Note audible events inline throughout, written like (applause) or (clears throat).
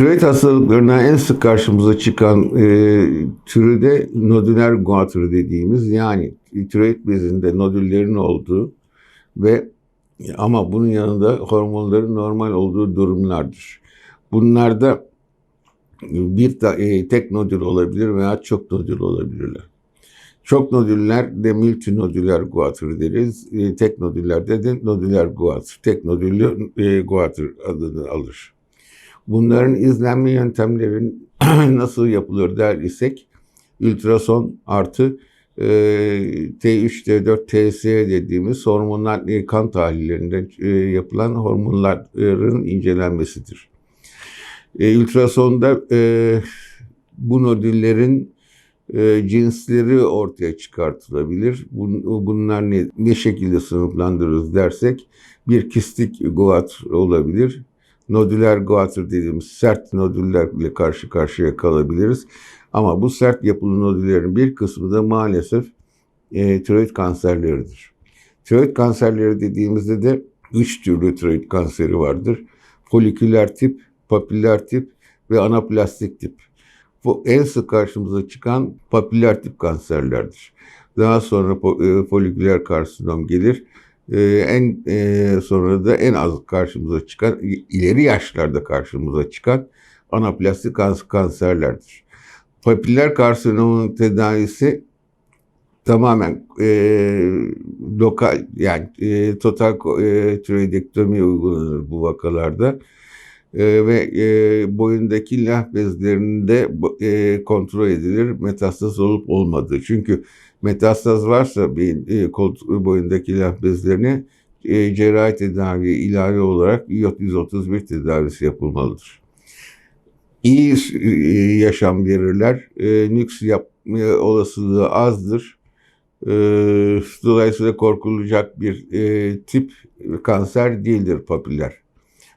Tiroid hastalıklarına en sık karşımıza çıkan e, türü de nodüler guatr dediğimiz yani tiroid bezinde nodüllerin olduğu ve ama bunun yanında hormonların normal olduğu durumlardır. Bunlarda bir ta- e, tek nodül olabilir veya çok nodül olabilirler. Çok nodüller de multinodüler guatr deriz. E, tek nodüllerde de nodüler guatr. Tek nodüllü e, guatr adını alır. Bunların izlenme yöntemlerin (clears throat) nasıl yapılır der isek ultrason artı e, T3, T4, TS dediğimiz hormonal e, kan tahlillerinden e, yapılan hormonların incelenmesidir. E, ultrasonda e, bu nodüllerin e, cinsleri ortaya çıkartılabilir. Bun, bunlar ne, ne şekilde sınıflandırırız dersek bir kistik guatr olabilir. Nodüler guatr dediğimiz sert nodüllerle karşı karşıya kalabiliriz. Ama bu sert yapılı nodüllerin bir kısmı da maalesef e, tiroid kanserleridir. Tiroid kanserleri dediğimizde de üç türlü tiroid kanseri vardır. Foliküler tip, papiller tip ve anaplastik tip. Bu en sık karşımıza çıkan papiller tip kanserlerdir. Daha sonra e, foliküler karsinom gelir. E, en e, sonra da en az karşımıza çıkan, ileri yaşlarda karşımıza çıkan anaplastik kans- kanserlerdir. Papiller karsinomun tedavisi tamamen e, lokal yani e, total e, tiroidektomi uygulanır bu vakalarda. E, ve e, boyundaki lenf bezlerinde e, kontrol edilir metastaz olup olmadığı. Çünkü metastaz varsa bir e, boyundaki lenf bezlerine e, cerrahi tedavi ilave olarak iot 131 tedavisi yapılmalıdır. İyi e, yaşam verirler. E, nüks yapma olasılığı azdır. E, dolayısıyla korkulacak bir e, tip kanser değildir papiller.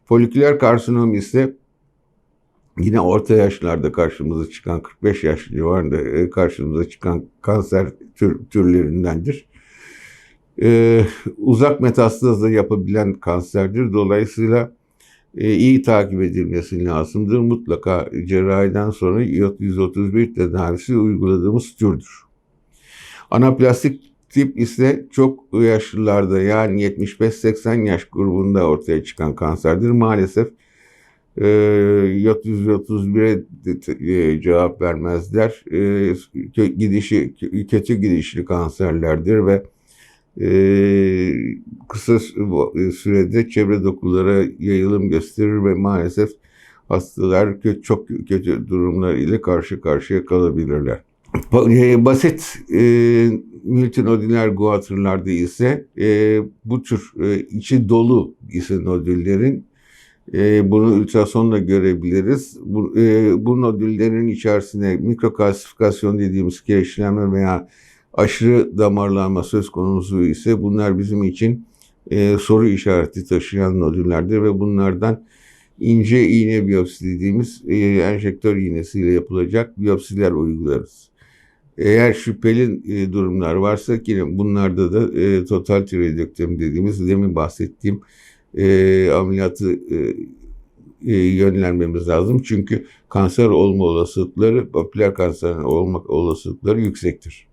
Foliküler karsinom ise yine orta yaşlarda karşımıza çıkan 45 yaş civarında e, karşımıza çıkan kanser tür, türlerindendir. Ee, uzak metastazda yapabilen kanserdir. Dolayısıyla e, iyi takip edilmesi lazımdır. Mutlaka cerrahiden sonra iot 131 tedavisi uyguladığımız türdür. Anaplastik tip ise çok yaşlılarda yani 75-80 yaş grubunda ortaya çıkan kanserdir. Maalesef e, iot 131'e e, cevap vermezler. E, gidişi kötü gidişli kanserlerdir ve e, kısa sü- sürede çevre dokulara yayılım gösterir ve maalesef hastalar çok kötü durumlar ile karşı karşıya kalabilirler. Ba- e, Basit e, multinodüler guatrlarda ise e, bu tür e, içi dolu ise nodüllerin e, bunu ultrasonla görebiliriz. Bu, e, bu nodüllerin içerisine mikrokalsifikasyon dediğimiz kireçlenme veya aşırı damarlanma söz konusu ise bunlar bizim için e, soru işareti taşıyan nodüllerdir ve bunlardan ince iğne biyopsi dediğimiz e, enjektör iğnesiyle yapılacak biyopsiler uygularız. Eğer şüpheli e, durumlar varsa yine bunlarda da e, total tiroidektomi dediğimiz demin bahsettiğim e, ameliyatı e, e, yönlenmemiz lazım. Çünkü kanser olma olasılıkları, papiller kanserinin olmak olasılıkları yüksektir.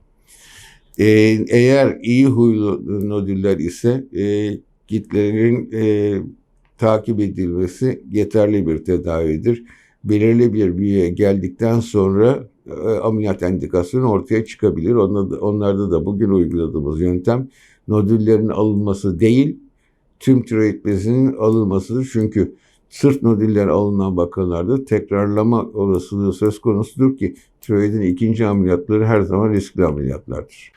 E, eğer iyi huylu nodüller ise e, kitlerin e, takip edilmesi yeterli bir tedavidir. Belirli bir büyüye geldikten sonra ee, ameliyat endikasyonu ortaya çıkabilir. Onlarda, onlarda da bugün uyguladığımız yöntem nodüllerin alınması değil, tüm tiroid bezinin alınmasıdır. Çünkü sırt nodüller alınan bakımlarda tekrarlama olasılığı söz konusudur ki tiroidin ikinci ameliyatları her zaman riskli ameliyatlardır.